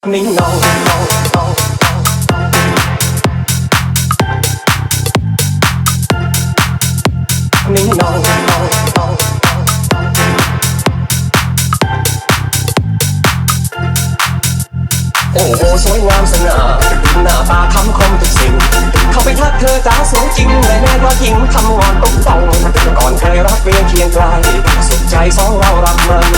โอ้โหสวยงามสง่าหน้าตาคำคมทุกสิ่ง เข้าไปทักเธอจ้าสวยจริงและแน่ว่าหญิงทำงานตุ๊กตองก่อนเคยรักเรียงเคียงไกลสุดใจสองเรารักมัน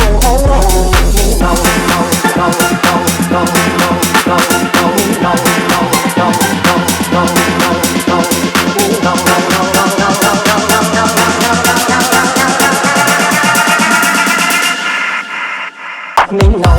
me no